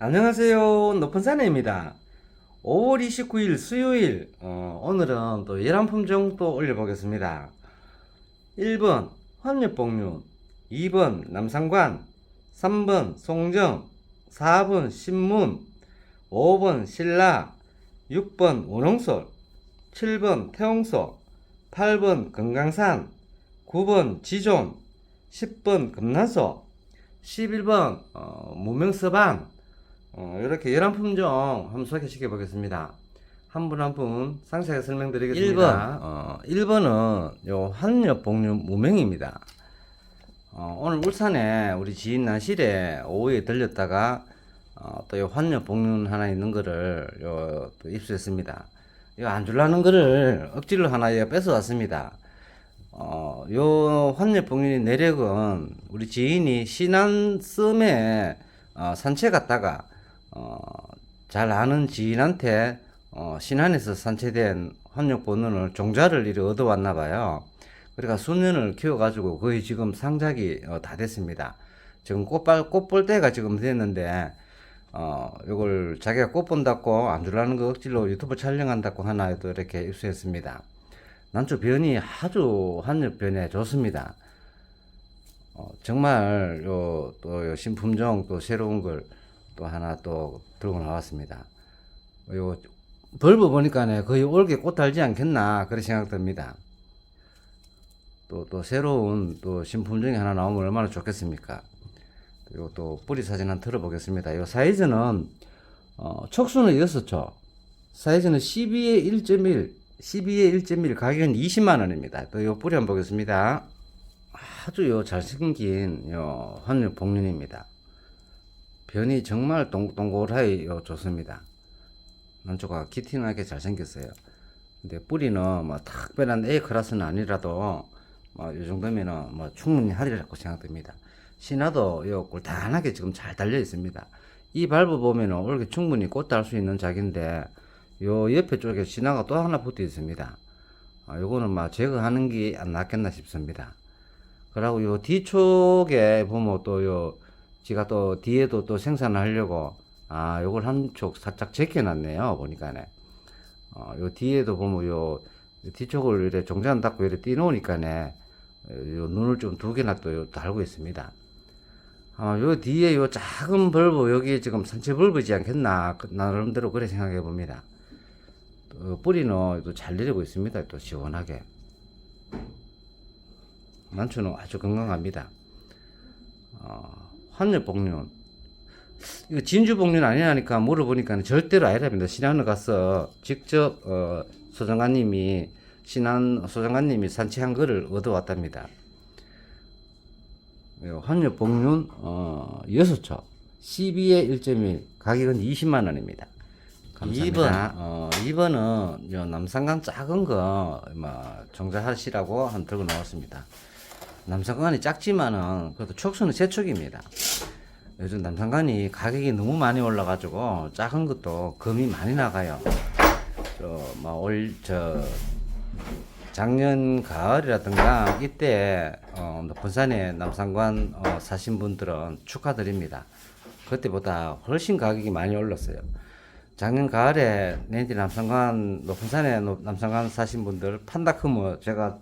안녕하세요. 높은 산에입니다. 5월 29일 수요일, 어, 오늘은 또 예란 품종 또 올려보겠습니다. 1번 환엽복륜, 2번 남상관, 3번 송정, 4번 신문, 5번 신라, 6번 원홍솔, 7번 태홍소, 8번 건강산, 9번 지존, 10번 금난소, 11번 어, 무명서방, 어, 이렇게 열한 품종 한번 소개시켜 보겠습니다. 한분 한분 상세하게 설명드리겠습니다. 1번, 어, 1번은 요 한엽 복류 무명입니다. 어, 오늘 울산에 우리 지인 난실에 오후에 들렸다가 어, 또요 환엽 복륜 하나 있는 거를 요 또 입수했습니다. 이거 안 줄라는 거를 억지로 하나 예, 뺏어 왔습니다. 어, 요 환엽 복륜의 내력은 우리 지인이 신안 섬에 어, 산책 갔다가 어, 잘 아는 지인한테 어, 신안에서 산채된 본능을 종자를 이리 얻어왔나 봐요. 그러니까 수년을 키워가지고 거의 지금 상작이 어, 다 됐습니다. 지금 꽃발 꽃볼 때가 지금 됐는데 어 요걸 자기가 꽃 본다고 안 줄라는 거 억지로 유튜브 촬영한다고 하나 또 이렇게 입수했습니다. 난초 변이 아주 한엽 변에 좋습니다. 어, 정말 요또 신품종 또 새로운 걸 또 하나 또 들고 나왔습니다. 요 벌브 보니까네 거의 올게 꽃 달지 않겠나 그런 생각 듭니다. 또, 또 새로운 또 신품종이 하나 나오면 얼마나 좋겠습니까? 그리고 또 뿌리 사진 한번 들어보겠습니다. 이 사이즈는 어, 촉수는 6초, 사이즈는 12에 1.1, 12에 1.1, 가격은 20만 원입니다. 또 이 뿌리 한번 보겠습니다. 아주 요 잘생긴 요 환유 복륜입니다. 변이 정말 동, 동그랗게 요 좋습니다. 난초가 기티나게 잘생겼어요. 근데 뿌리는 뭐 특별한 A 클래스는 아니라도 뭐이 정도면은 뭐 충분히 하리라고 생각됩니다. 신화도 요 꿀단하게 지금 잘 달려 있습니다. 이 밟아 보면은 올게 충분히 꽃 달 수 있는 작인데 요 옆에 쪽에 신화가 또 하나 붙어 있습니다. 아, 요거는 막 제거하는 게 안 낫겠나 싶습니다. 그리고 요 뒤쪽에 보면 또요 지가 또 뒤에도 또 생산하려고 아 요걸 한쪽 살짝 제껴놨네요 보니까네 어, 요 뒤에도 보면 요 뒤쪽을 이렇게 종전 닫고 이렇게 띄놓으니까네 요 눈을 좀 두 개나 또 요 달고 있습니다. 어, 요 뒤에 요 작은 벌브 여기 지금 산채 벌브지 않겠나 그- 나름대로 그래 생각해 봅니다. 또 뿌리는 또 잘 내리고 있습니다. 또 시원하게. 난초는 아주 건강합니다. 어, 환엽복륜 이거 진주복륜 아니냐니까 물어보니까 절대로 아니랍니다. 신안을 가서 직접 어, 소장관님이 신안 소장관님이 산채한 거를 얻어왔답니다. 환엽복륜 어, 6초 12에 1.1 가격은 20만 원입니다. 감사합니다. 2번, 어, 2번은 요 남산강 작은 거, 뭐, 정자하시라고 한 들고 나왔습니다. 남산강이 작지만은, 그래도 촉수는 세 촉입니다. 요즘 남산강이 가격이 너무 많이 올라가지고, 작은 것도 금이 많이 나가요. 저, 뭐, 올, 저, 작년 가을이라든가, 이때, 어, 높은 산에 남산관 어, 사신 분들은 축하드립니다. 그때보다 훨씬 가격이 많이 올랐어요. 작년 가을에 내디 남산관 높은 산에 높- 남산관 사신 분들 판다 크면 제가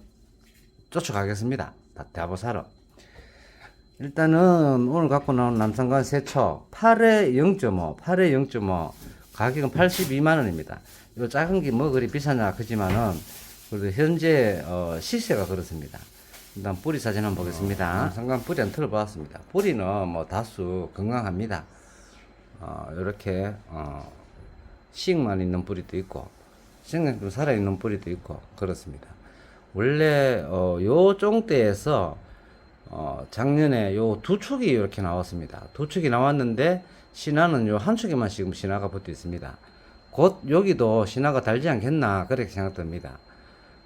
쫓아가겠습니다. 다 대abo 사러. 일단은 오늘 갖고 나온 남산관 세초 8에 0.5, 8에 0.5 가격은 82만 원입니다. 이 작은 게 뭐 그리 비싸냐 그지만은 그래도 현재 어, 시세가 그렇습니다. 일단 뿌리 사진 한번 보겠습니다. 남산관 뿌리 한번 틀어봤습니다. 뿌리는 뭐 다수 건강합니다. 어, 이렇게 어, 씨만 있는 뿌리도 있고 생강 좀 살아 있는 뿌리도 있고 그렇습니다. 원래 어, 요 쫑대에서 어, 작년에 요 두 축이 이렇게 나왔습니다. 두 축이 나왔는데 신화는 요 한 축에만 지금 신화가 붙어 있습니다. 곧 여기도 신화가 달지 않겠나 그렇게 생각됩니다.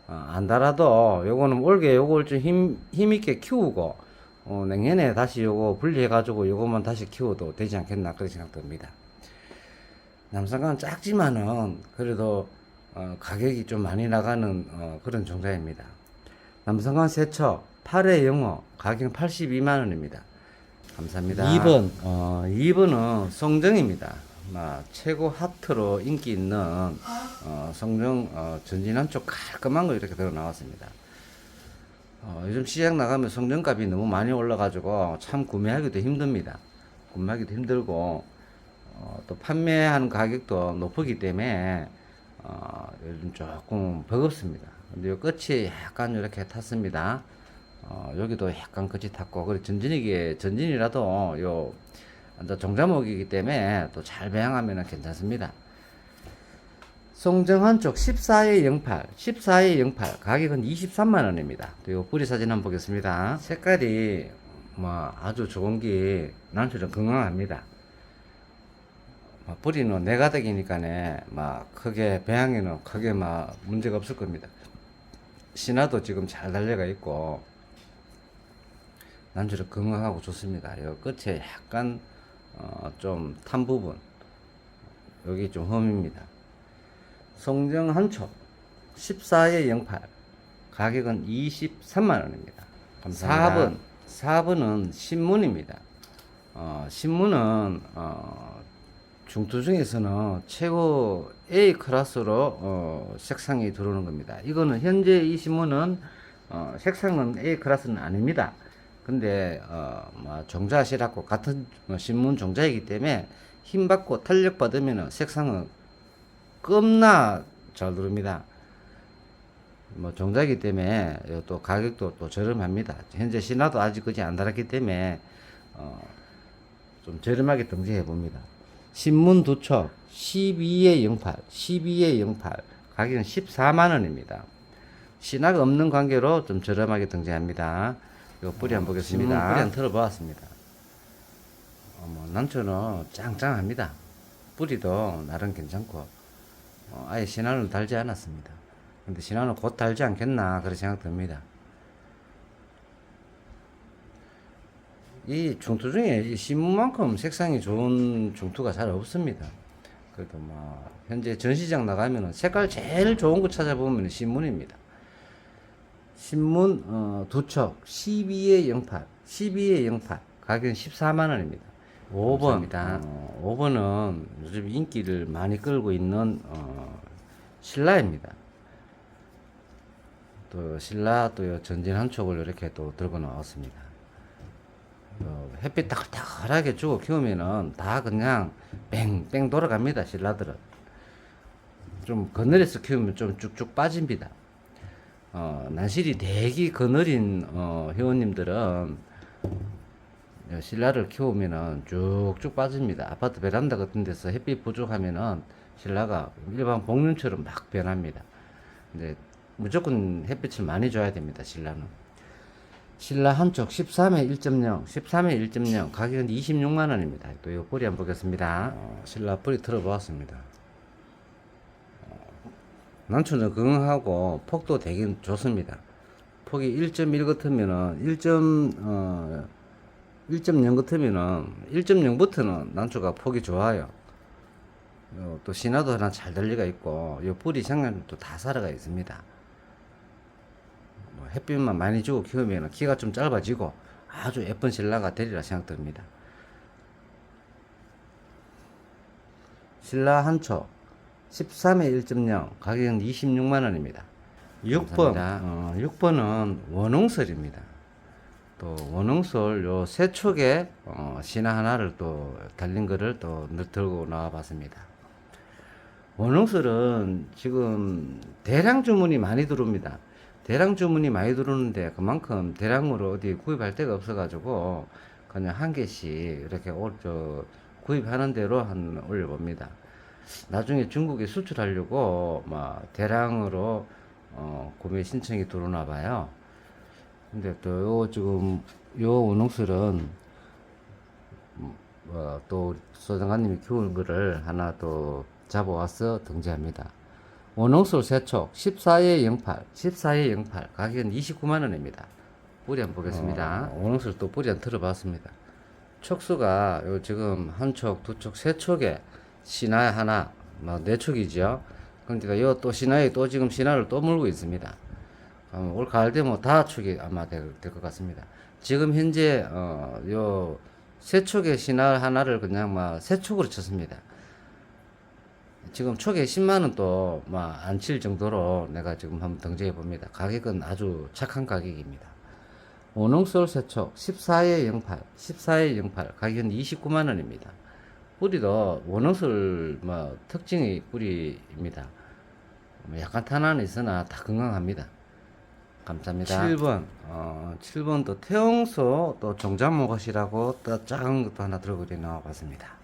어, 안 달아도 요거는 올게 요걸 좀 힘, 힘있게 키우고 어, 내년에 다시 요거 분리해 가지고 요거만 다시 키워도 되지 않겠나 그렇게 생각됩니다. 남산강은 작지만은 그래도 어, 가격이 좀 많이 나가는 어, 그런 종자입니다. 남산강 세척 8회 영어 가격 82만 원입니다. 감사합니다. 2번, 어, 2번은 성정입니다. 막 최고 하트로 인기 있는 어, 성정 어, 전진한 쪽 깔끔한 거 이렇게 들어 나왔습니다. 어, 요즘 시장 나가면 성정값이 너무 많이 올라가지고 참 구매하기도 힘듭니다. 구매하기도 힘들고 어, 또 판매하는 가격도 높기 때문에 어, 요즘 조금 버겁습니다. 근데 요 끝이 약간 이렇게 탔습니다. 어, 여기도 약간 끝이 탔고, 그리고 전진이게, 전진이라도 요, 이제 종자목이기 때문에 또 잘 배양하면 괜찮습니다. 송정한 쪽 14에 08, 14에 08, 가격은 23만원입니다. 또요 뿌리 사진 한번 보겠습니다. 색깔이 뭐 아주 좋은 게 난처럼 건강합니다. 뭐 뿌리는 네 가닥이니까네, 막 크게, 배양에는 크게 막 문제가 없을 겁니다. 신화도 지금 잘 달려가 있고, 난주를 건강하고 좋습니다. 요 끝에 약간 어, 좀 탄 부분 여기 좀 험입니다. 송정 한촉 14에 08 가격은 23만 원입니다. 감사합니다. 4번 4번은 신문입니다. 어, 신문은 어, 중투 중에서는 최고 A 클래스로 어, 색상이 들어오는 겁니다. 이거는 현재 이 신문은 어, 색상은 A 클래스는 아닙니다. 근데 어, 뭐 종자시라고 같은 뭐 신문 종자이기 때문에 힘 받고 탄력 받으면 색상은 겁나 잘 들어옵니다. 뭐 종자이기 때문에 요또 가격도 또 저렴합니다. 현재 신화도 아직 그지 안 달았기 때문에 어, 좀 저렴하게 등재해 봅니다. 신문 두 척 12에 08, 12에 08 가격은 14만 원입니다. 신화가 없는 관계로 좀 저렴하게 등재합니다. 요 뿌리 한번 보겠습니다. 신문 뿌리 한 털어보았습니다. 어, 뭐 난초는 짱짱합니다. 뿌리도 나름 괜찮고 어, 아예 신화는 달지 않았습니다. 근데 신화는 곧 달지 않겠나 그런 생각 듭니다. 이 중투 중에 이 신문만큼 색상이 좋은 중투가 잘 없습니다. 그래도 뭐 현재 전시장 나가면은 색깔 제일 좋은 거 찾아보면 신문입니다. 신문 어, 두척 12에 08, 12에 08 가격은 14만 원입니다. 5번, 어, 5번은 요즘 인기를 많이 끌고 있는 어, 신라입니다. 또 신라 또 전진 한 촉을 이렇게 또 들고 나왔습니다. 어, 햇빛 따글따글하게 주고 키우면은 다 그냥 뺑뺑 돌아갑니다 신라들은 좀 그늘에서 키우면 좀 쭉쭉 빠집니다. 어, 난실이 대기 그늘인 어, 회원님들은 어, 신라를 키우면은 쭉쭉 빠집니다. 아파트 베란다 같은 데서 햇빛 부족하면은 신라가 일반 복륜처럼 막 변합니다. 근데 무조건 햇빛을 많이 줘야 됩니다. 신라는. 신라 한쪽 13회 1.0, 13회 1.0 가격은 26만 원입니다. 또이 뿌리 한번 보겠습니다. 어, 신라 뿌리 들어보았습니다. 난초는 건강하고 폭도 되게 좋습니다. 폭이 1.1 같으면은 1. 어, 1.0 같으면은 1.0부터는 난초가 폭이 좋아요. 요, 또 신화도 하나 잘 달리가 있고 요 뿌리 장난도 다 살아가 있습니다. 뭐 햇빛만 많이 주고 키우면 키가 좀 짧아지고 아주 예쁜 신라가 되리라 생각됩니다. 신라 한초 13회 1.0 가격은 26만 원입니다. 6번 어, 6번은 원홍설입니다. 또 원홍설 요 세 촉에 어, 신화 하나를 또 달린 거를 또 들고 나와 봤습니다. 원홍설은 지금 대량 주문이 많이 들어옵니다. 대량 주문이 많이 들어오는데 그만큼 대량으로 어디 구입할 데가 없어가지고 그냥 한 개씩 이렇게 올, 저, 구입하는 대로 한 올려봅니다. 나중에 중국에 수출하려고 막 대량으로 어, 구매 신청이 들어오나 봐요. 근데 또 요 지금 요 원홍술은 음, 어, 또 소장관님이 키우는 거를 하나 또 잡아와서 등재합니다. 원홍술 세촉 14에 08, 14에 08 가격은 29만 원입니다. 뿌리 한번 보겠습니다. 어, 원홍술 또 뿌리 한 들어봤습니다. 촉수가 요 지금 한 촉, 두 촉, 세 촉에 신화 하나, 뭐네 촉이죠. 그러니까 요 또 신화에 또 지금 신화를 또 물고 있습니다. 어, 올 가을 되면 다 촉이 아마 될 것 같습니다. 지금 현재 어, 요 세 촉의 신화 하나를 그냥 막 세 촉으로 쳤습니다. 지금 촉에 10만원 또막안칠 정도로 내가 지금 한번 등재해 봅니다. 가격은 아주 착한 가격입니다. 오농솔 세촉 14에 08, 14에 08, 가격은 29만원입니다. 뿌리도 원홍술 뭐 특징이 뿌리입니다. 뭐 약간 탄환이 있으나 다 건강합니다. 감사합니다. 7번, 어, 7번 또 태용소 또 종자모것이라고 또 작은 것도 하나 이렇게 나와봤습니다.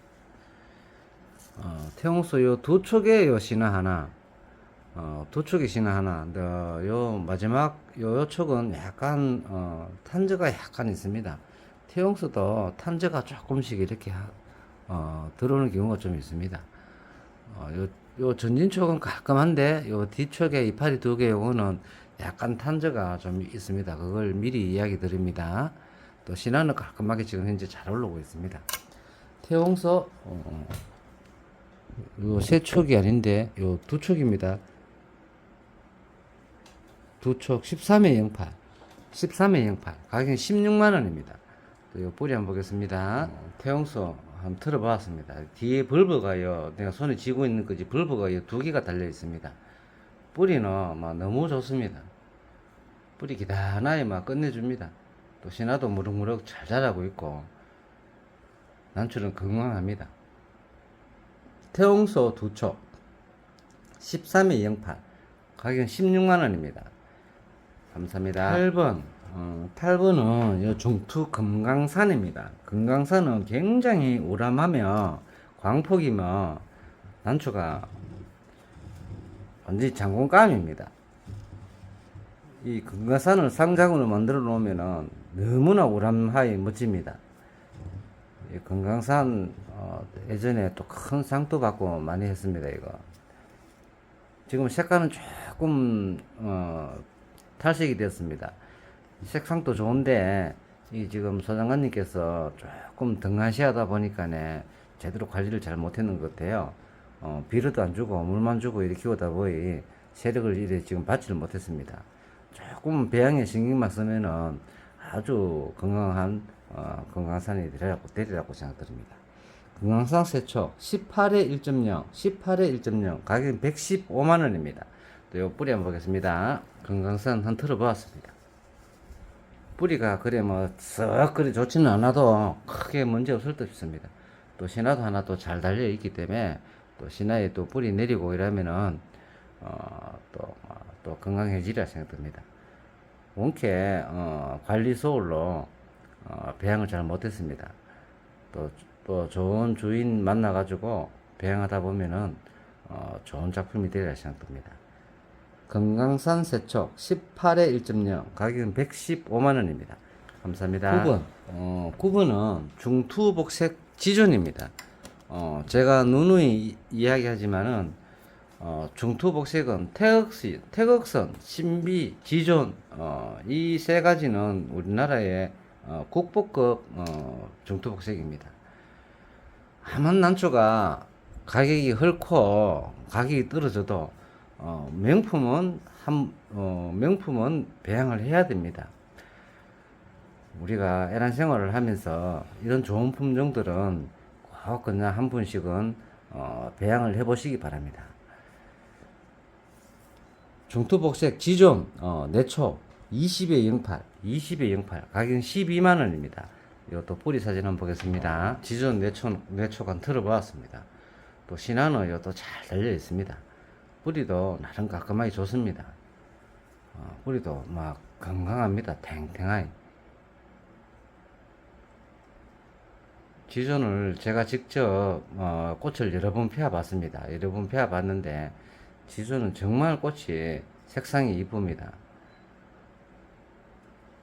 어, 태용소 요두 촉에 요 신화 하나, 어, 두 촉에 신화 하나, 근데 어, 요 마지막 요, 요 촉은 약간 어, 탄저가 약간 있습니다. 태용소도 탄저가 조금씩 이렇게 하, 어, 들어오는 경우가 좀 있습니다. 어, 요, 요 전진촉은 깔끔한데 요 뒤촉에 이파리 두 개 요거는 약간 탄저가 좀 있습니다. 그걸 미리 이야기 드립니다. 또 신화는 깔끔하게 지금 현재 잘 올라오고 있습니다. 태용서 어, 요 세 촉이 아닌데 요 두 촉입니다. 두 촉 13회 08 13회 08 가격은 16만 원입니다. 또요 뿌리 한번 보겠습니다. 태용서 한번 틀어봤습니다. 뒤에 벌버가요 내가 손에 쥐고 있는 거지 벌버가요 두 개가 달려 있습니다. 뿌리는 막 너무 좋습니다. 뿌리 기다나게 막 끝내줍니다. 또 신화도 무럭무럭 잘 자라고 있고 난초는 건강합니다. 태용소 두촉 13회 08 가격은 16만원입니다. 감사합니다. 8번 어, 8번은 요 중투 금강산입니다. 금강산은 굉장히 우람하며 광폭이며 난초가 완전히 장군감입니다. 이 금강산을 상장으로 만들어 놓으면은 너무나 우람하게 멋집니다. 이 금강산 어, 예전에 또 큰 상도 받고 많이 했습니다 이거. 지금 색깔은 조금 어, 탈색이 되었습니다. 색상도 좋은데 이 지금 소장관님께서 조금 등하시하다 보니까네 제대로 관리를 잘 못했는 것 같아요. 어, 비료도 안 주고 물만 주고 이렇게 키우다 보니 세력을 이래 지금 받지를 못했습니다. 조금 배양에 신경만 쓰면은 아주 건강한 어, 건강산이 되리라고 되리라고 생각드립니다. 건강산 세척 18에 1.0, 18에 1.0 가격은 115만 원입니다. 또 요 뿌리 한번 보겠습니다. 건강산 한 틀어 보았습니다. 뿌리가 그래 뭐썩 그리 좋지는 않아도 크게 문제 없을 듯 싶습니다. 또 신화도 하나 또 잘 달려 있기 때문에 또 신화에 또 뿌리 내리고 이러면은 어또 또 건강해지리라 생각됩니다. 원캐 어, 관리 소홀로 어, 배양을 잘 못했습니다. 또, 또 좋은 주인 만나가지고 배양하다 보면은 어, 좋은 작품이 되리라 생각됩니다. 건강산 세척 18에 1.0 가격은 115만원입니다. 감사합니다. 9번. 어, 9번은 중투복색 지존입니다. 어, 제가 누누이 이- 이야기하지만은 어, 중투복색은 태극시, 태극선, 신비, 지존 어, 이 세 가지는 우리나라의 어, 국보급 어, 중투복색입니다. 하만 난초가 가격이 헐고 가격이 떨어져도 어, 명품은 한 어, 명품은 배양을 해야 됩니다. 우리가 애란 생활을 하면서 이런 좋은 품종들은 꼭 그냥 한 분씩은 어, 배양을 해보시기 바랍니다. 중투복색 지존 어, 내초 20에 08, 20에 08 가격은 12만 원입니다. 이것도 뿌리 사진 한번 보겠습니다. 지존 내초 내초간 틀어보았습니다. 또 신화는 이것도 잘 달려 있습니다. 뿌리도 나름 깔끔하게 좋습니다. 어, 뿌리도 막 건강합니다. 탱탱하게. 지존을 제가 직접 어, 꽃을 여러 번 피워봤습니다. 여러 번 피워봤는데 지존은 정말 꽃이 색상이 이쁩니다.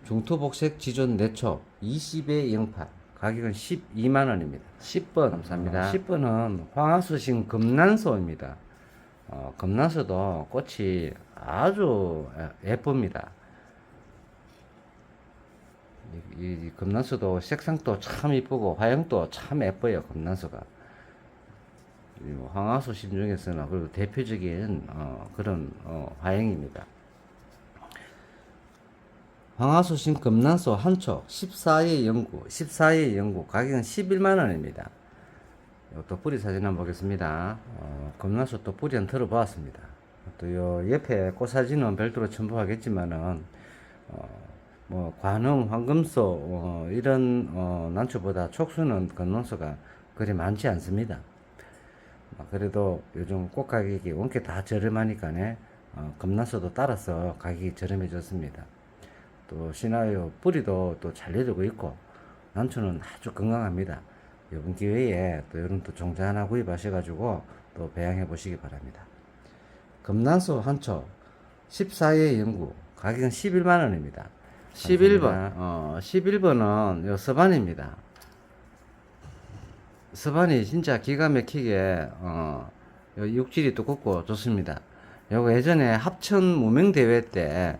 중토복색 지존 내초 20에 08 가격은 12만 원입니다. 10번 감사합니다. 10번은 황하수신 금난소입니다. 어, 금난소도 꽃이 아주 예- 예쁩니다. 이, 이 금난수도 색상도 참 이쁘고 화형도 참 예뻐요 금난수가 이 황화수 신 중에서는 그리고 대표적인 어, 그런 어, 화형입니다 황화수신 금난소 한촉 14의 연구 14의 연구 가격은 11만 원입니다. 또 뿌리 사진 한번 보겠습니다. 어, 금난소 또 뿌리 한 들어보았습니다. 또 요 옆에 꽃 사진은 별도로 첨부하겠지만은 어, 뭐 관음, 황금소 어, 이런 어, 난초보다 촉수는 금난소가 그리 많지 않습니다. 어, 그래도 요즘 꽃 가격이 원체 다 저렴하니까네 어, 금난소도 따라서 가격이 저렴해졌습니다. 또 시나요 뿌리도 또 잘 내리고 있고 난초는 아주 건강합니다. 이번 기회에 또 이런 또 종자 하나 구입하셔가지고 또 배양해 보시기 바랍니다. 금난소 한초 14회 연구 가격은 11만 원입니다. 11번 어 11번은 요 서반입니다. 서반이 진짜 기가 막히게 어요 육질이 두껍고 좋습니다. 요거 예전에 합천 무명 대회 때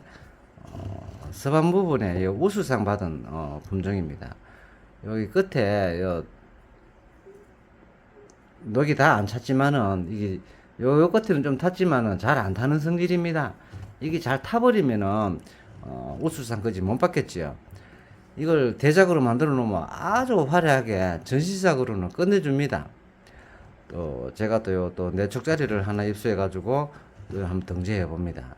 어, 서반 부분에 요 우수상 받은 어, 품종입니다. 여기 끝에 요 녹이 다 안 찼지만은 이게 요, 요 끝에는 좀 탔지만은 잘 안 타는 성질입니다. 이게 잘 타버리면은 어, 우수상 거지 못 받겠지요. 이걸 대작으로 만들어 놓으면 아주 화려하게 전시작으로는 끝내줍니다. 또 제가 또요 또 내촉자리를 하나 입수해 가지고 또 한번 등재해 봅니다.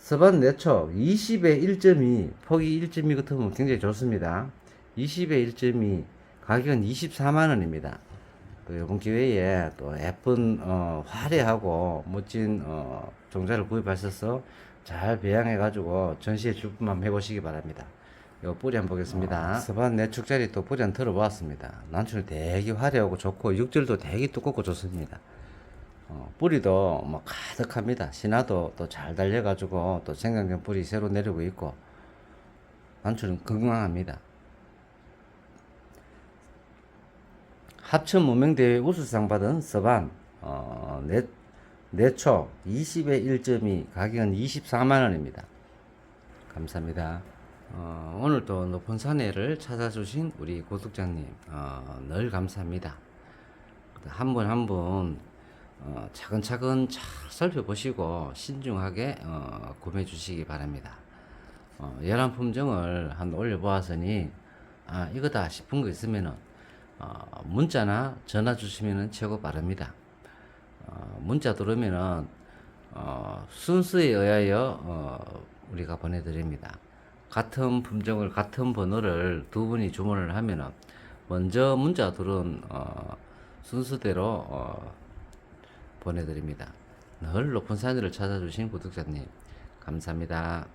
서반 내촉 20에 1.2 폭이 1.2 같으면 굉장히 좋습니다. 20에 1.2 가격은 24만 원입니다. 또 이번 기회에 또 예쁜 어, 화려하고 멋진 어, 종자를 구입하셔서 잘 배양해 가지고 전시회 출품만 해보시기 바랍니다. 요 뿌리 한번 보겠습니다. 서반 내축자리 또 뿌리 한번 들어보았습니다. 난초는 되게 화려하고 좋고 육질도 되게 두껍고 좋습니다. 어, 뿌리도 뭐 가득합니다. 신화도 또 잘 달려가지고 또 생강경 뿌리 새로 내리고 있고 난초는 건강합니다. 합천 무명대회 우수상 받은 서반 어, 내, 내초 20에 1.2 가격은 24만 원입니다. 감사합니다. 어, 오늘도 높은 산에를 찾아주신 우리 구독자님 어, 늘 감사합니다. 한 분 한분 어, 차근차근 잘 살펴보시고 신중하게 어, 구매해 주시기 바랍니다. 어, 열한 품종을 한 올려보았으니 아 이거다 싶은 거 있으면은 어, 문자나 전화 주시면은 최고 빠릅니다. 어, 문자 들어오면은 어, 순서에 의하여 어, 우리가 보내드립니다. 같은 품종을 같은 번호를 두 분이 주문을 하면은 먼저 문자 들은 어, 순서대로 어, 보내드립니다. 늘 높은 산을 찾아주신 구독자님 감사합니다.